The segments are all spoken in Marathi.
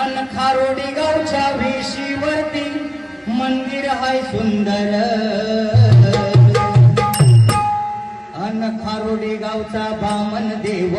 अन खारोडी गावच्या वेशीवरती मंदिर हाय सुंदर. अन खारोडी गावचा बामन देव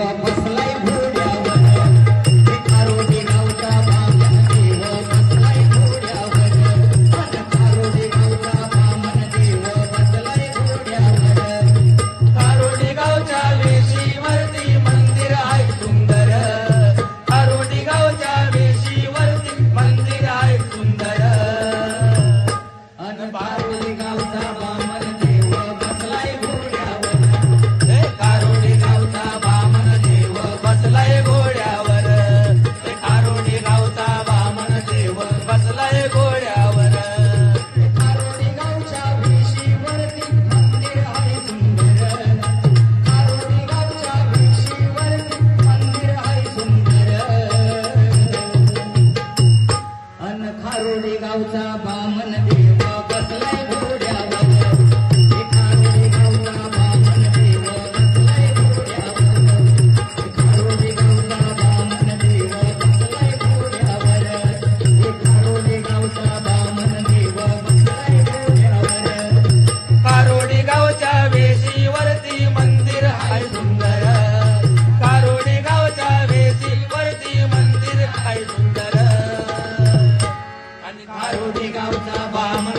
out. Obama.